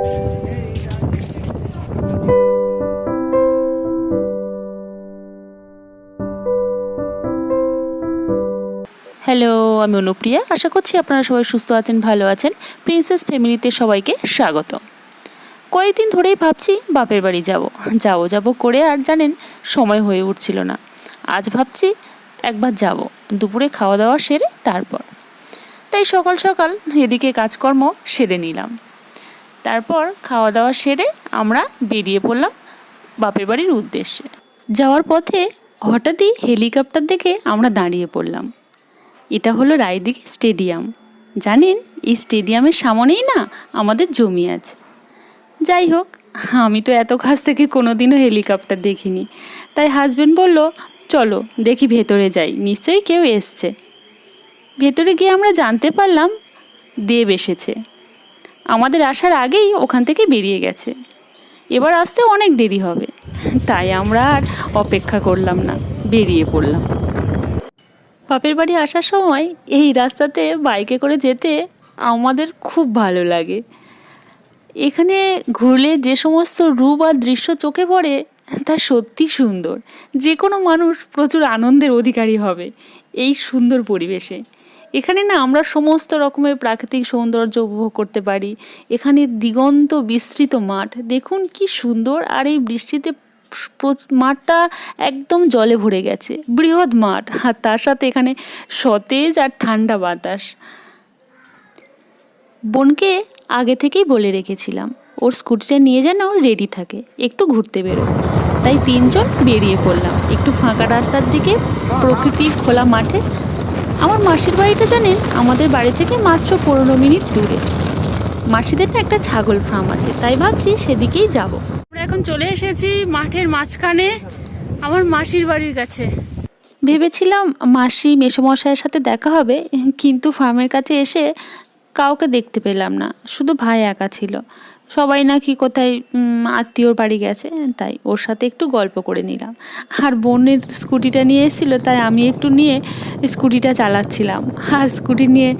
Hello আমি অনুপ্রিয়া। আশা করছি আপনারা সবাই সুস্থ আছেন, ভালো আছেন। প্রিন্সেস ফ্যামিলিতে সবাইকে স্বাগত কয়েকদিন ধরেই ভাবছি বাপের বাড়ি যাব। যাব যাব করে আর জানেন, সময় হয়ে উঠছিল না। আজ ভাবছি একবার যাব। দুপুরে খাওয়া দাওয়া সেরে তারপর। তাই সকাল সকাল এদিকে কাজকর্ম সেরে নিলাম। তারপর খাওয়া দাওয়া সেরে আমরা বেরিয়ে পড়লাম বাপের বাড়ির উদ্দেশ্যে। যাওয়ার পথে হঠাৎই হেলিকপ্টার দেখে আমরা দাঁড়িয়ে পড়লাম। এটা হলো রায়দিঘি স্টেডিয়াম। জানেন, এই স্টেডিয়ামের সামনেই না আমাদের জমি আছে। যাই হোক, আমি তো এত কাছ থেকে কোনোদিনও হেলিকপ্টার দেখিনি। তাই হাজবেন্ড বলল, চলো, দেখি ভেতরে যাই। নিশ্চয়ই কেউ এসছে। ভেতরে গিয়ে আমরা জানতে পারলাম, দেব এসেছে। আমাদের আসার আগেই ওখান থেকে বেরিয়ে গেছে। এবার আসতে অনেক দেরি হবে। তাই আমরা আর অপেক্ষা করলাম না, বেরিয়ে পড়লাম। বাপের বাড়ি আসার সময় এই রাস্তাতে বাইকে করে যেতে আমাদের খুব ভালো লাগে। এখানে ঘুরলে যে সমস্ত রূপ আর দৃশ্য চোখে পড়ে, তা সত্যি সুন্দর। যে কোনো মানুষ প্রচুর আনন্দের অধিকারী হবে এই সুন্দর পরিবেশে। এখানে না আমরা সমস্ত রকমের প্রাকৃতিক সৌন্দর্য উপভোগ করতে পারি। এখানে দিগন্ত বিস্তৃত মাঠ। দেখুন কি সুন্দর, আর এই বৃষ্টিতে মাঠটা একদম জলে ভরে গেছে। বৃহৎ মাঠ, আর তার সাথে এখানে সতেজ আর ঠান্ডা বাতাস। বোনকে আগে থেকেই বলে রেখেছিলাম, ওর স্কুটিটা নিয়ে যেন রেডি থাকে, একটু ঘুরতে বেরো তাই তিনজন বেরিয়ে পড়লাম। একটু ফাঁকা রাস্তার দিকে, প্রকৃতির খোলা মাঠে আমার মাসির বাড়িটা জানেন? আমাদের বাড়ি থেকে মাত্র পনেরো মিনিট দূরে। মাসিদের না একটা ছাগল ফার্ম আছে, তাই ভাবছি সেদিকেই যাব। আমরা এখন চলে এসেছি মাঠের মাঝখানে আমার মাসির বাড়ির কাছে। ভেবেছিলাম মাসি মেসোমশাইয়ের সাথে দেখা হবে, কিন্তু ফার্মের কাছে এসে কাউকে দেখতে পেলাম না, শুধু ভাই একা ছিল। সবাই নাকি কোথায় আত্মীয়র বাড়ি গেছে, তাই ওর সাথে একটু গল্প করে নিলাম। আর বোনের স্কুটিটা নিয়ে এসেছিল, তাই আমি একটু নিয়ে স্কুটিটা চালাচ্ছিলাম। আর স্কুটি নিয়ে,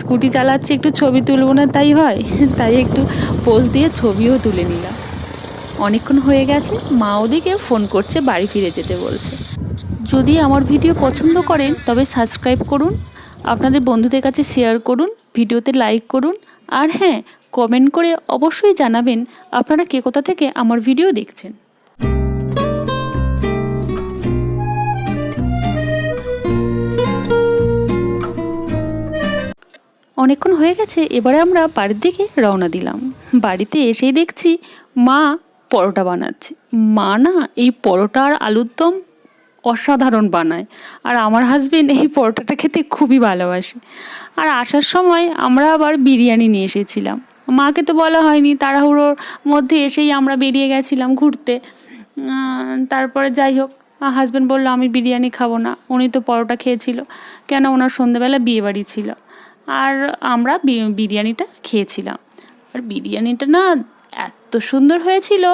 স্কুটি চালাচ্ছি, একটু ছবি তুলবো না তাই হয়, তাই একটু পোজ দিয়ে ছবিও তুলে নিলাম। অনেকক্ষণ হয়ে গেছে, মা ওদিকে ফোন করছে, বাড়ি ফিরে যেতে বলছে। যদি আমার ভিডিও পছন্দ করেন, তবে সাবস্ক্রাইব করুন। আপনাদের বন্ধুদের কাছে শেয়ার করুন, ভিডিওতে লাইক করুন। আর হ্যাঁ কমেন্ট করে অবশ্যই জানাবেন আপনারা কে কোথা থেকে আমার ভিডিও দেখছেন। অনেকক্ষণ হয়ে গেছে, এবারে আমরা বাড়ির দিকে রওনা দিলাম। বাড়িতে এসেই দেখছি মা পরোটা বানাচ্ছে। মা না এই পরোটা আর আলুর দম অসাধারণ বানায়। আর আমার হাজবেন্ড এই পরোটাটা খেতে খুবই ভালোবাসে। আর আসার সময় আমরা আবার বিরিয়ানি নিয়ে এসেছিলাম। মাকে তো বলা হয়নি, তাড়াহুড়োর মধ্যে এসেই আমরা বেরিয়ে গেছিলাম ঘুরতে। তারপরে যাই হোক হাজব্যান্ড বলল, আমি বিরিয়ানি খাব না। উনি তো পরোটা খেয়েছিল। কেন? ওনার সন্ধেবেলা বিয়ে বাড়ি ছিল। আর আমরা বিরিয়ানিটা খেয়েছিলাম। আর বিরিয়ানিটা না এত সুন্দর হয়েছিল,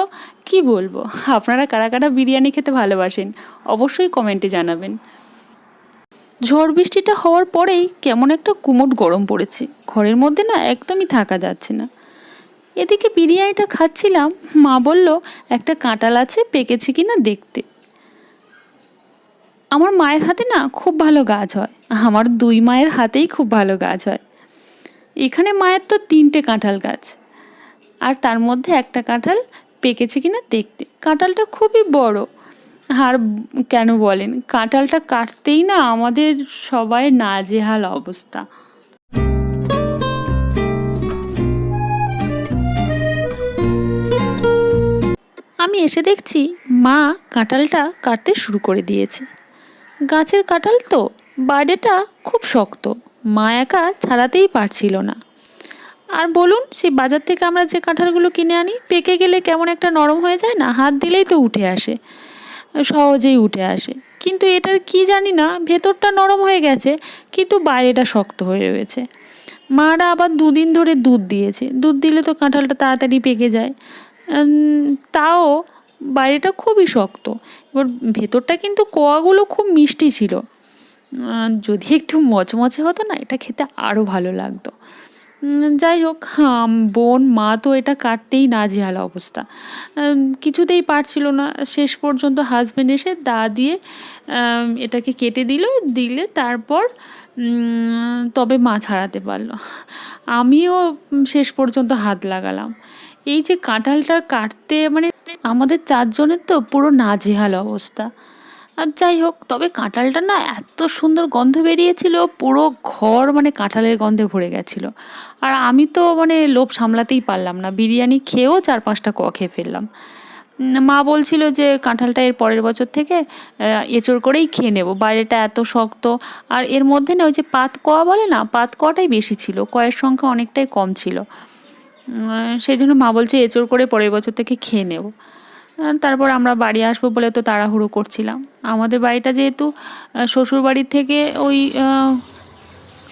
কি বলব? আপনারা কারা কারা বিরিয়ানি খেতে ভালোবাসেন, অবশ্যই কমেন্টে জানাবেন। ঝড় বৃষ্টিটা হওয়ার পরেই কেমন একটা কুমোট গরম পড়েছে। ঘরের মধ্যে না একদমই থাকা যাচ্ছে না। এদিকে বিরিয়ানিটা খাচ্ছিলাম, মা বলল, একটা কাঁটাল আছে, পেকেছে কি না দেখতে। আমার মায়ের হাতে না খুব ভালো গাছ হয়। আমার দুই মায়ের হাতেই খুব ভালো গাছ হয়। এখানে মায়ের তো তিনটে কাঁঠাল গাছ। আর তার মধ্যে একটা কাঁঠাল পেকেছে কিনা দেখতে। কাঁঠালটা খুবই বড়। আর কেন বলেন? কাঁঠালটা কাটতেই না আমাদের সবাই নাজেহাল অবস্থা। আমি এসে দেখছি মা কাঁঠালটা কাটতে শুরু করে দিয়েছে। গাছের কাঁঠাল তো বাইরেটা খুব শক্ত, মা একা ছাড়াতেই পারছিল না। আর বলুন, সেই বাজার থেকে আমরা যে কাঁঠালগুলো কিনে আনি, পেকে গেলে কেমন একটা নরম হয়ে যায় না? হাত দিলেই তো উঠে আসে। সহজেই উঠে আসে। কিন্তু এটার কি জানি না, ভেতরটা নরম হয়ে গেছে, কিন্তু বাইরেটা শক্ত হয়ে রয়েছে। মারা আবার দুদিন ধরে দুধ দিয়েছে। দুধ দিলে তো কাঁঠালটা তাড়াতাড়ি পেকে যায়। তাও বাইরেটা খুবই শক্ত। এবার ভেতরটা কিন্তু কোয়াগুলো খুব মিষ্টি ছিল। যদি একটু মচমচে হতো না, এটা খেতে আরও ভালো লাগতো। যাই হোক বোন, মা তো এটা কাটতেই নাজেহাল অবস্থা। কিছুতেই পারছিল না। শেষ পর্যন্ত হাজব্যান্ড এসে দা দিয়ে এটাকে কেটে দিল, দিলে তারপর তবে মা ছাড়াতে পারল। আমিও শেষ পর্যন্ত হাত লাগালাম। এই যে কাঁঠালটা কাটতে মানে আমাদের চারজনের তো পুরো নাজেহাল অবস্থা। আর যাই হোক, তবে কাঁঠালটা না এত সুন্দর গন্ধ বেরিয়েছিল, পুরো ঘর মানে কাঁঠালের গন্ধে ভরে গেছিল। আর আমি তো মানে লোভ সামলাতেই পারলাম না, বিরিয়ানি খেয়েও চার পাঁচটা ক খেয়ে ফেললাম। মা বলছিল যে কাঁঠালটা এর পরের বছর থেকে এঁচড় করেই খেয়ে নেব, বাইরেটা এত শক্ত। আর এর মধ্যে না ওই যে পাত কোয়া বলে না, পাত কোয়াটাই বেশি ছিল, কয়ের সংখ্যা অনেকটাই কম ছিল। সেই জন্য মা বলছে এঁচড় করে পরের বছর থেকে খেয়ে নেব। তারপর আমরা বাড়ি আসব বলে তো তাড়াহুড়ো করছিলাম। আমাদের বাড়িটা যেহেতু শ্বশুর বাড়ির থেকে ওই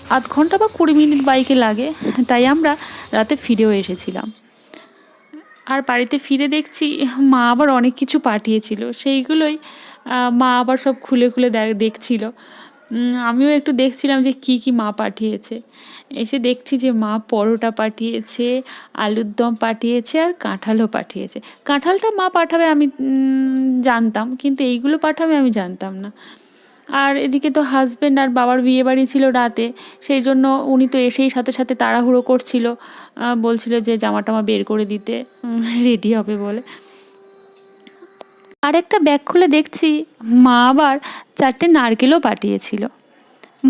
আধ ঘণ্টা বা কুড়ি মিনিট বাইকে লাগে, তাই আমরা রাতে ফিরেও এসেছিলাম। আর বাড়িতে ফিরে দেখছি, মা আবার অনেক কিছু পাঠিয়েছিল। সেইগুলোই মা আবার সব খুলে খুলে দেখ- দেখছিল। আমিও একটু দেখছিলাম যে কি কি মা পাঠিয়েছে। এসে দেখছি যে মা পরোটা পাঠিয়েছে, আলুর দম পাঠিয়েছে আর কাঁঠালও পাঠিয়েছে। কাঁঠালটা মা পাঠাবে আমি জানতাম, কিন্তু এইগুলো পাঠাবে আমি জানতাম না। আর এদিকে তো হাজব্যান্ড আর বাবার বিয়ে বাড়ি ছিল রাতে, সেই জন্য উনি তো এসেই সাথে সাথে তাড়াহুড়ো করছিল বলছিল যে জামা টামা বের করে দিতে রেডি হবে বলে। আর একটা ব্যাগ খুলে দেখছি, মা আবার চারটে নারকেলও পাঠিয়েছিল।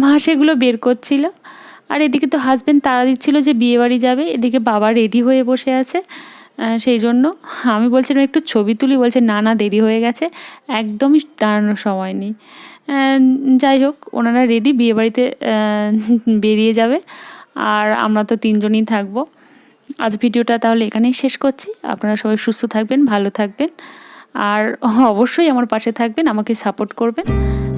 মা সেগুলো বের করছিল। আর এদিকে তো হাজব্যান্ড তাড়া দিচ্ছিল যে বিয়ে বাড়ি যাবে। এদিকে বাবা রেডি হয়ে বসে আছে সেই জন্য আমি বলছিলাম, একটু ছবি তুলি। বলছে, না না, দেরি হয়ে গেছে। একদমই দাঁড়ানোর সময় নেই। যাই হোক, ওনারা রেডি বিয়ে বাড়িতে বেরিয়ে যাবে। আর আমরা তো তিনজনই থাকব। আজ ভিডিওটা তাহলে এখানেই শেষ করছি। আপনারা সবাই সুস্থ থাকবেন, ভালো থাকবেন। আর অবশ্যই আমার পাশে থাকবেন, আমাকে সাপোর্ট করবেন।